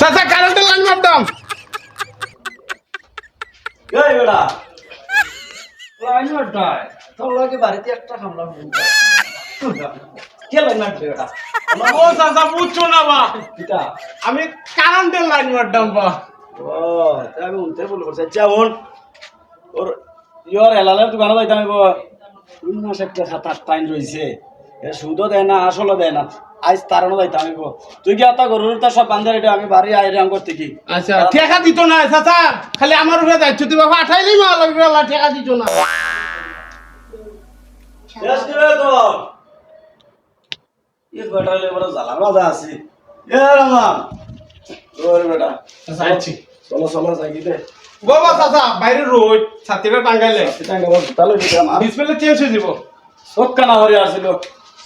চাচা কারেন্টের লাইন মারতাম এই বেড়া লাইন মারতাই তোর লাগে বাড়িতে একটা খামলা কে লাইন মারতে বেটা? ও চাচা বুঝছ না বা? আমি কারেন্টের লাইন মারতাম বা। ও তাই আমি উনতে বলে করছি। যেমন ওর ইয়র এলালের দোকানে যাইতে আমি তিন মাস একটা সাত আট টাইম রয়েছে এ সুদও দেয় না আসলও দেয় না। আজ তারানো যাইতে আমি তুই কি আতা গরুর তার সব বান্ধার এটা আমি বাড়ি আইরাম করতে কি? আচ্ছা। ঠেকা দিত না চাচা খালি আমার উপরে যাচ্ছ তুই বাবা আঠাইলেই মা লাগবে আল্লাহ ঠেকা দিত না। শেষ দিবে তো এই বেটালে বড় জ্বালা বাজা আছে। এ রামান ওরে বেটা। যাচ্ছি চলো চলো যাই দে। বাবা চাচা বাইরে রোদ ছাতিটা টাঙ্গাইলে। সেটা তাহলে ডিসপ্লে চেঞ্জ হয়ে যাব। চোখ কানা হরে আসছিল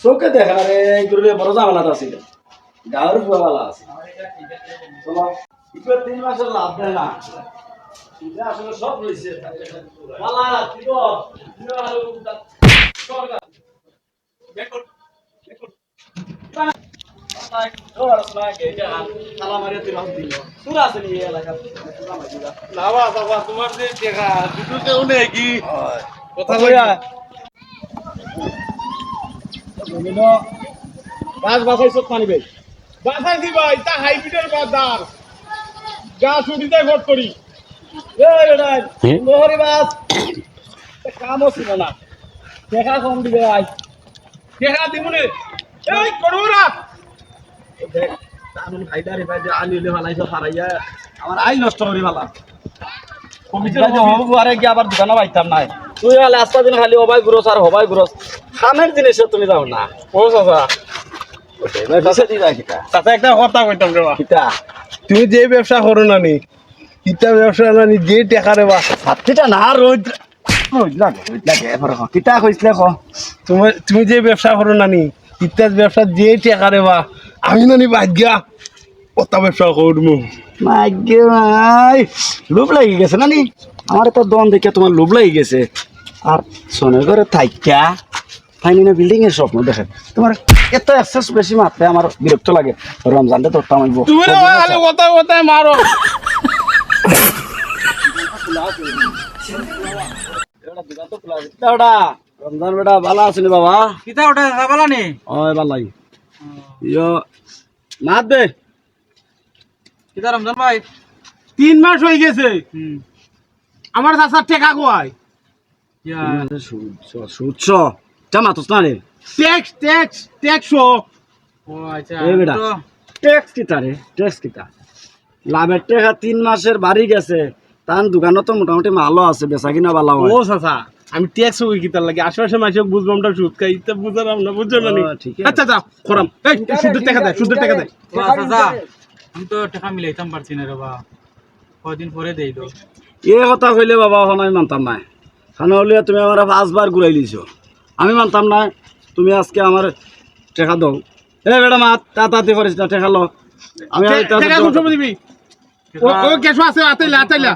চোখে দেখা রে গুরুরে বড় জামালাত আছিল গাঁর ফুয়ালা আছে। ইকুয়ার তিন মাসের লাভ দেয় না। আসলে সব রয়েছে তোমার কথা গাছ বাসাইছ পানি বে বাসাইছি ভাই? তা হাইব্রিডের বাজার। গা ছুটি দেয় ভোট করি। মোহরি বাস। কামও ছিল না। দেখা কম দিবে আজ ঠেকা দিবনে এই করব না দেখ তামিল হাইদারি ভাই যে আলিলে ভালাইছ হারাইয়া আমার আই নষ্ট করি ভালা আরে কি আবার দোকানে পাইতাম নাই। তুই হলে আস্তা দিন খালি হবাই গুরস আর হবাই গুরস। খামের জিনিস তুমি যাও না। ও চাচা। চাচা একটা কথা কইতাম রে তুমি যে ব্যবসা করো না নি ইটা ব্যবসা না নি যে টেকা রে বা হাতিটা না ক? তুমি তুমি যে ব্যবসা করো না নি ইত্যাদ ব্যবসা যে টেকা রে বা আমি না নি বাদ গিয়া কত ব্যবসা করব মাইগে মাই লোভ লাগি গেছে না নি আমার তো দন দেখে তোমার লোভ লাগি গেছে। আর সোনের ঘরে থাইকা। ফাইনি না বিল্ডিং এর স্বপ্ন দেখে তোমার এত এক্সেস বেশি মাত্রে আমার বিরক্ত লাগে। রমজানটা তোর তামাইব তুমি খালি কথা মারো? রমজান বেটা ভালো আছেনি বাবা? কিতা ওটা যাবালা নি ওই ভালো ইয়ো মাত দে। কিতা রমজান ভাই। তিন মাস হয়ে গেছে। আমার চাচার টেকা কোয়ায় সুচ্ছ যা মাতুস না রে ট্যাক্স ট্যাক্স ট্যাক্স ও আচ্ছা এই বেটা। তো ট্যাক্স কিতা রে? ট্যাক্স কিতা? লাভের টাকা তিন মাসের বাড়ি গেছে। তার দোকানও তো মোটামুটি মালও আছে বেচা কিনা ভালো হয়। ও চাচা আমি ট্যাক্স হই কিতার লাগে। আশেপাশে মাসে বুঝবাম টা সুদ খাই। না বুঝছ না ঠিক আছে। আচ্ছা যা করাম এই সুদের টাকা দেয় সুদের টাকা দেয় ও আচ্ছা আমি তো টাকা মিলাইতাম পারছি না রে বা কদিন পরে দেই তো। এ কথা কইলে বাবা আমি মানতাম না। খানা হলে তুমি আমার পাঁচবার ঘুরাই দিছো। আমি মানতাম না তুমি আজকে আমার টাকা দাও। এ বেটা মা তাড়াতাড়ি করিস না টাকা লো। আমি দিবি? ও ও কেসো আছে আতাইলা আতাইলা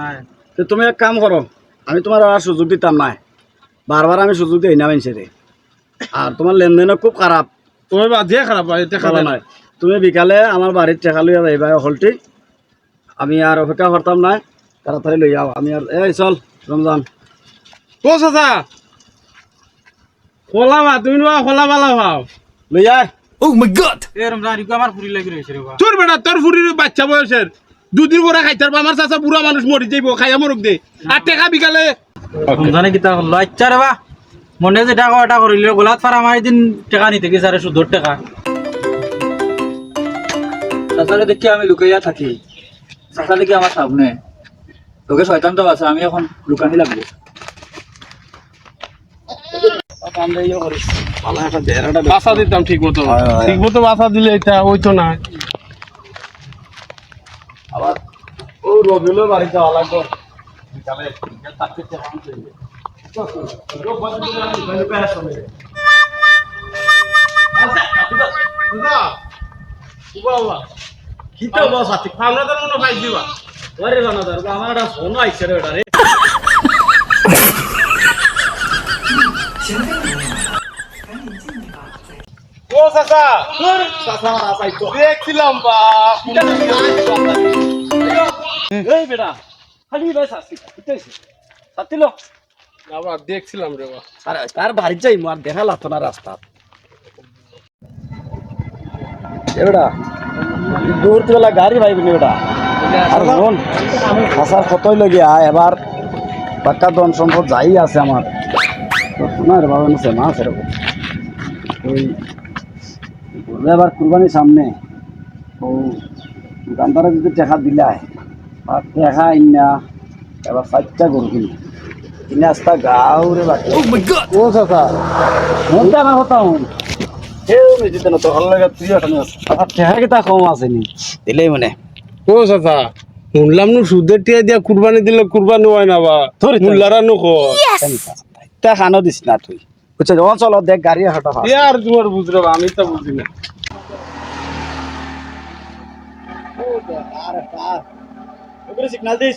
নাই। তুমি এক কাম করো আমি তোমার আর সুযোগ দিতাম না বারবার আমি সুযোগ দিই না মানুষের আর তোমার লেনদেনও খুব খারাপ। তুমি বা যে খারাপ টাকা দেয় তুমি বিকালে আমার বাড়ির টাকা লইয়া যাইবা হলটি। আমি আর অপেক্ষা করতাম না তাড়াতাড়ি লই যাও আমি আর এই চল রমজান। ও চাচা। খোলা বা তুমি না খোলা বালা ভাও। লই আয় এ রমজান ইকো আমার পুরি লাগি রইছে রে বা তোর বেটা তোর ফুরির বাচ্চা বয়সের দুদিন পরে খাইতে পারব আমার চাচা বুড়া মানুষ মরি যাইব খাইয়া মরুক দে। আর টাকা বিকালে। রমজানে কিতা করল আচ্ছা রে বা মনে যেটা কয় এটা করিল গোলাত ফার আমার এদিন টাকা নিতে গেছে আরে সুদর টাকা। চাচারে দেখি আমি লুকাইয়া থাকি। চাচা দেখি আমার সামনে তোকে শয়তান তো আছে আমি এখন লুকানি লাগবো কামড়ে ইয়ে করিস ভালো একটা দেড়াটা বাসা দিতাম ঠিক মতো। ঠিক মতো বাসা দিলে এটা ওইতো না আবার ও রবিউলের বাড়িতে যাওয়া লাগতো বিকালে বিকাল চারটে থেকে মানুষ হইবে। চল, চল, চল। রোব বাড়িতে গেলে আমি লুকাই লুকাই আসতাম রে। আচ্ছা, আচ্ছা, দাদা বাবা কি তো বস আতি আমরা তো মনে ভাই দিবা ওরে জানা দরকার আমার একটা ফোন ওটা ও চাচা। দেখছিলাম বা এই বেটা খালি ভাই শাস্তি শাস্তি লো। আবার দেখছিলাম রে বা তার বাড়ি যাই মার দেখা লাগতো না রাস্তা। এ বেটা দূর থেকে গাড়ি ভাইবি নি বেটা। আর শোন খাসার কতই লগে আয় এবার পাক্কা ধন সম্পদ যাই আছে আমার। না রে বাবা না মাছ এরকম। ওই এবার কুরবানির সামনে। ও দোকানদারে যদি টাকা দিলাই আর টাকা ইন্না এবার চারটা গরু কিনি কিনে আসতা গাউরে বাকি ও চাচা মনটা আমার কথা হন কেউ না তো ভালো লাগে তুই এখন আমার টাকা কিতা কম আসেনি দিলেই মনে। ও চাচা শুনলাম নু সুদের টিয়া দিয়া কুরবানি দিলে কুরবানি হয় না বা। ধরে তো। মুল্লারা নু কর তা খানো দিস না তুই। বুঝছ চলো দেখ গাড়ি হাঁটা আর তোমার বুঝলো আমি তো বুঝি না। সিগনাল দিস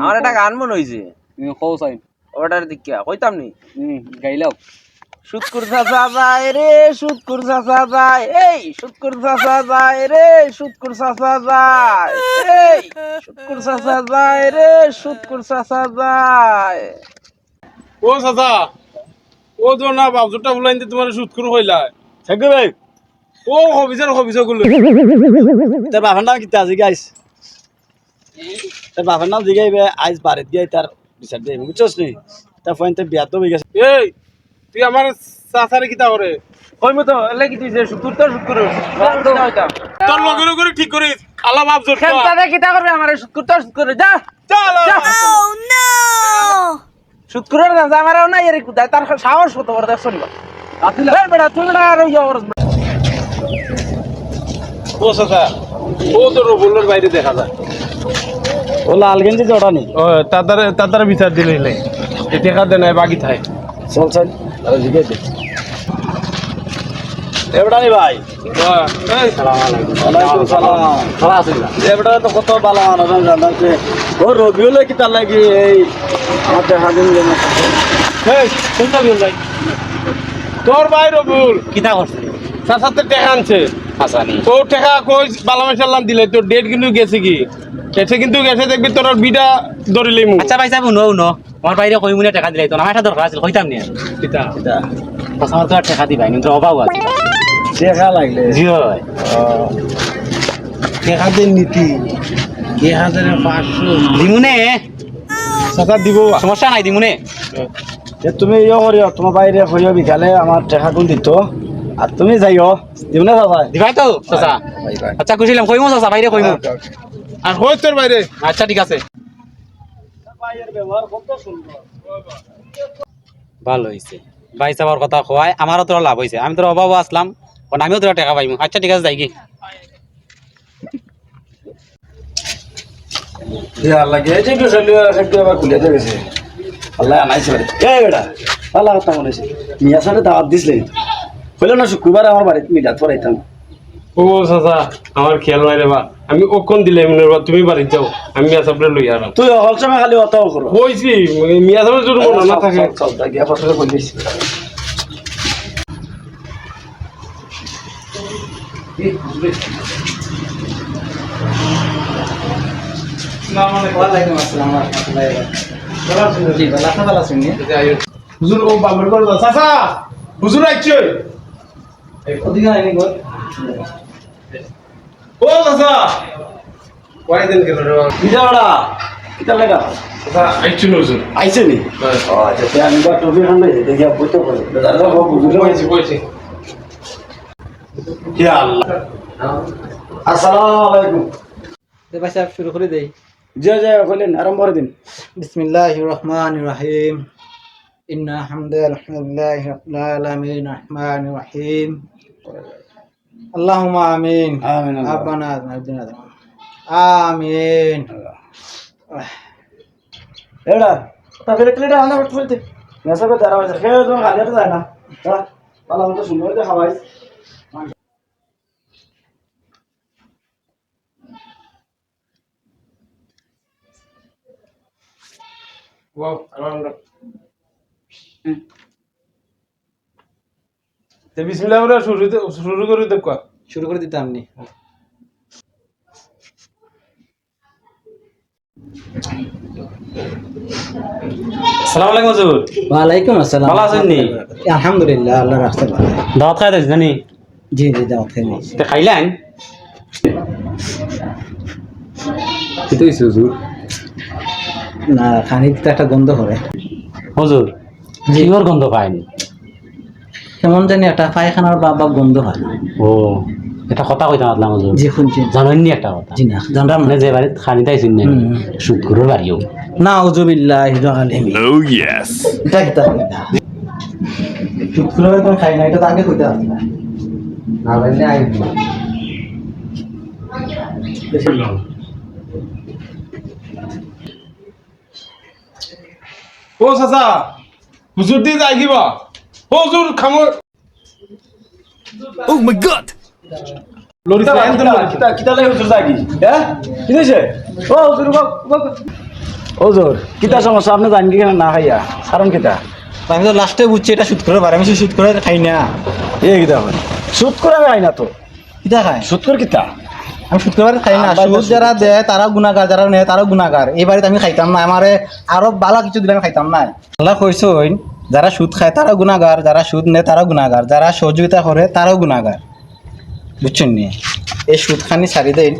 আমার একটা গান মনে হয়েছে ওটার দিক কইতাম নি? গাইলাও। সুৎকুর চাচা যায় রে সুৎকুর চাচা যায়। এই সুৎকুর চাচা যায় রে সুৎকুর চাচা যায়। এই সুৎকুর চাচা যায় রে সুৎকুর চাচা যায়। ও চাচা ও তো না বাবজুটা বুলাইতে তোমার সুদ করে হইলা থাকবে ভাই। ও হবিসার হবিসা গুলো তোর বাপের নাম কিতা আজি গাইস তোর বাপের নাম জিগাইবে আইস বাড়িত গিয়ে তার বিচার দিয়ে বুঝছস নি? তার ফোন তো বিয়া তো হয়ে গেছে। এই তুই আমার চাচারে কিতা করে? কই মতো এলে কি তুই যে সুৎকুর তো সুৎকুর তোর লগে লগে ঠিক করিস। আল্লাহ বাবজুর খেলতে কিতা করবে আমার সুৎকুর তো সুৎকুর যা। চল সুৎকুরের চাচা আমারও না এর কুদায় তার সাহস কত বড় দেখছ নিবা এই বেটা তুই বেটা আর ইয়া করস ও চাচা ও তো রবুলের বাইরে দেখা যায়। ও লাল গেঞ্জি নেই ও তাতারে তাতারে বিচার দিলে নাই। এ টাকা দে নাই বাকি থাই চল চল। ভাই। তো কত ভালো মানুষ জানাতে ও রবিউলে কি তার লাগি এই আমার দেখা দিন তোর ভাই রবুল কিতা করছে? চাচাতে টাকা আনছে। ও টাকা কই বালামে সাল্লাম দিলে তোর ডেট কিন্তু গেছে কি? গেছে কিন্তু গেছে দেখবি তোর বিটা ধরিলেই আচ্ছা ভাই সাহেব আমার বাইরে কই মুনে টাকা দিলাই তো আমার একটা দরকার আছিল কইতাম নি কিতা এটা আমার তো আর টাকা দিবাই কিন্তু অভাব আছে। দেখা লাগলে। জি হয়। টাকা দেন নীতি। এক হাজারে পাঁচশো দিমুনে। চাচা দিব। সমস্যা নাই দিমুনে। তুমি ইয়ে করিও তোমার বাইরে হইও বিকালে আমার টাকা কোন দিত? আর তুমি যাইও দিব না দাদা দিবাই তো চাচা। আচ্ছা খুশিলাম কইমু চাচা বাইরে কইমু আর কই তোর বাইরে আচ্ছা ঠিক আছে। ব্যবহার কত সুন্দর? ভালো হয়েছে ভাই কথা খোয়াই আমারও তোর লাভ হয়েছে আমি তোর অভাব আসলাম কারণ আমিও তোর টাকা পাইমু। আচ্ছা ঠিক আছে যাই কি আল্লাহ গে যে গেছে আবার খুলে গেছে আল্লাহ আনাইছে এ বেটা ভালো কথা মিয়া সাথে দাওয়াত দিছিলে হইল না শুক্রবার আমার বাড়িতে মিলাত পড়াইতাম। ও চাচা আমার খেয়াল নাই রে বা আমি ওকন দিলে মনে তুমি বাড়ি যাও আমি মিয়া সাহেবরে লই আর তুই অকল সময় খালি অত করো। কইছি মিয়া সাহেবের যদি মনে না থাকে। চল, চল, গিয়া পছন্দ করলিস হুজুর ও বামর কর চাচা হুজুর আইছে। ও চাচা কয় দিন গেল রে? বাবা? বিজা বেড়া কিতা লেগা? চাচা আইছে না হুজুর। আইছে নি? ও আচ্ছা তে আমি বা টপি খান লই দেখি বইতে পারে দাদা বাবু বুঝলো? কইছি কইছি কি আল্লাহ। আসসালামু আলাইকুম। ভাই সাহেব শুরু করে দেই। জি জি কইলেন আরম্ভ করে দিন। বিসমিল্লাহির রহমানির রহিম। ইন্না হামদালিল্লাহি রাব্বিল আলামিন রহমানির রহিম। আল্লাহুম্মা আমিন। আমিন আল্লাহ। রব্বানা আতিনা আমিন। এডা তা ফেলে প্লেট আনা করতে ফেলতে মেসা করে দাঁড়া হয়েছে খেয়ে তোমার খালি হাতে যায় না। হ্যাঁ ভালো মতো সুন্দর করে খাওয়াই ওয়াও আলহামদুলিল্লাহ তে বিসমিল্লাহ শুরু শুরু করে দেখো শুরু করে দিতাম নি সালাম আলাইকুম হুজুর। ওয়ালাইকুম আসসালাম। ভালো আছেন নি? আলহামদুলিল্লাহ আল্লাহ রাখতে ভালো। দাওয়াত খাই জানি জি জি তে খাইলেন? কিন্তু হুজুর। না খানি দিতে একটা গন্ধ করে। হুজুর জিওর গন্ধ পায়নি কেমন জানি একটা পায়খানার বা বা গন্ধ হয়। ও এটা কথা কইতে পারলাম জি শুনছি। জানেননি একটা কথা। জি না জানলাম আপনি না যে বাড়িতে খানি তাই না হুম। শুক্রর বাড়িও না উজুবিল্লাহ Oh yes. এটা কিতা কইতা? শুক্র তো খাই না এটা তো আগে কইতা না। না। বললে আই ও চাচা হুজুর দিয়ে যাই কিবা ও হুজুর খামো। ও মাই গড লরি কিতা তো কিতা কিতা কিতা লাগে হুজুর জাগি হ্যাঁ? কি হইছে? ও হুজুর বাপ বাপ ও হুজুর কিতা সমস্যা? আপনি জানেন কি না খাইয়া? কারণ কিতা? আমি তো লাস্টে বুঝছি এটা শুট করে পারে আমি শুট করে খাই না। এ কিতা হয়? করে আমি খাই না তো। কিতা খাই সুদ করে কিতা? আমি শুট করে খাই না। সুদ যারা দেয় তারা গুণাগার যারা নেয় তারা গুণাগার। এই বাড়িতে আমি খাইতাম না। আমারে আরও ভালো কিছু দিলে আমি খাইতাম না। আল্লাহ কইসইন যারা সুদ খায় তারা গুণাগার যারা সুদ নেয় তারা গুণাগার যারা সহযোগিতা করে তারাও গুণাগার বুঝছেন নি? এই সুদ খানি ছাড়ি দেন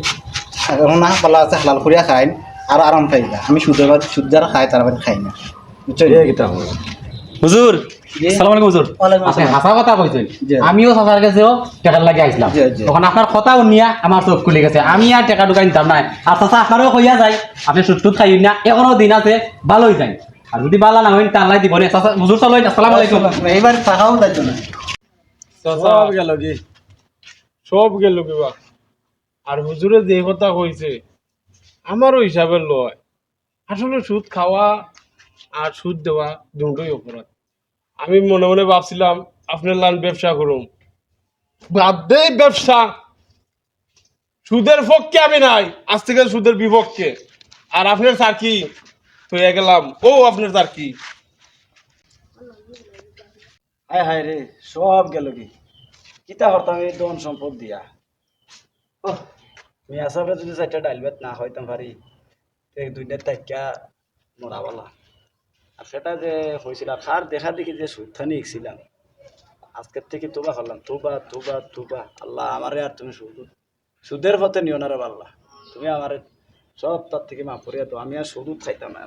না পালা আছে হালাল করিয়া খাইন আর আরাম পাইলা আমি সুদের বাদ সুদ যারা খায় তারা খাই না। বুঝছেন হুজুর সালাম আলাইকুম হুজুর। আপনি হাসা কথা কইছেন। জি। আমিও চাচার কাছেও টাকার লাগে আইছিলাম। জি, জি। তখন আপনার কথা উনিয়া আমার চোখ খুলে গেছে। আমি আর টাকা ঢুকাই নিতাম না আর আপনারও কইয়া যায়। আপনি খাই না এখনও দিন আছে ভালোই যায় আর যদি বালা না হইন দিব না। চাচা হুজুর আসসালামু আলাইকুম। এইবার না। চাচা সব গেল কি? সব গেল কিবা? আর হুজুরে যে কথা কইছে আমারও হিসাবে লয়। আসলে সুদ খাওয়া আর সুদ দেওয়া দুটোই অপরাধ। আমি মনে মনে ভাবছিলাম আপনার লান ব্যবসা করুম। বাদ দেই ব্যবসা। সুদের পক্ষে আমি নাই আজ থেকে সুদের বিপক্ষে। আর আপনার স্যার কি? হয়ে গেলাম। ও আপনার স্যার কি? হায় হায় রে সব গেল কি? কিতা হরতাম এই দন সম্পদ দিয়া? ওহ, মিয়া সাহেবরা যদি চারটা ডাইল ভাত না হইতাম পারি দুইটা তাইকা মরাবালা আর সেটা যে হয়েছিল খার দেখা দেখি যে সুথানি ইকছিলাম আজকের থেকে তোবা করলাম তোবা তোবা তোবা। আল্লাহ আমারে আর তুমি সুদ সুদের পথে নিও না রে আল্লাহ তুমি আমারে সব তার থেকে মাফ করিয়া তো আমি আর শুধু খাইতাম না।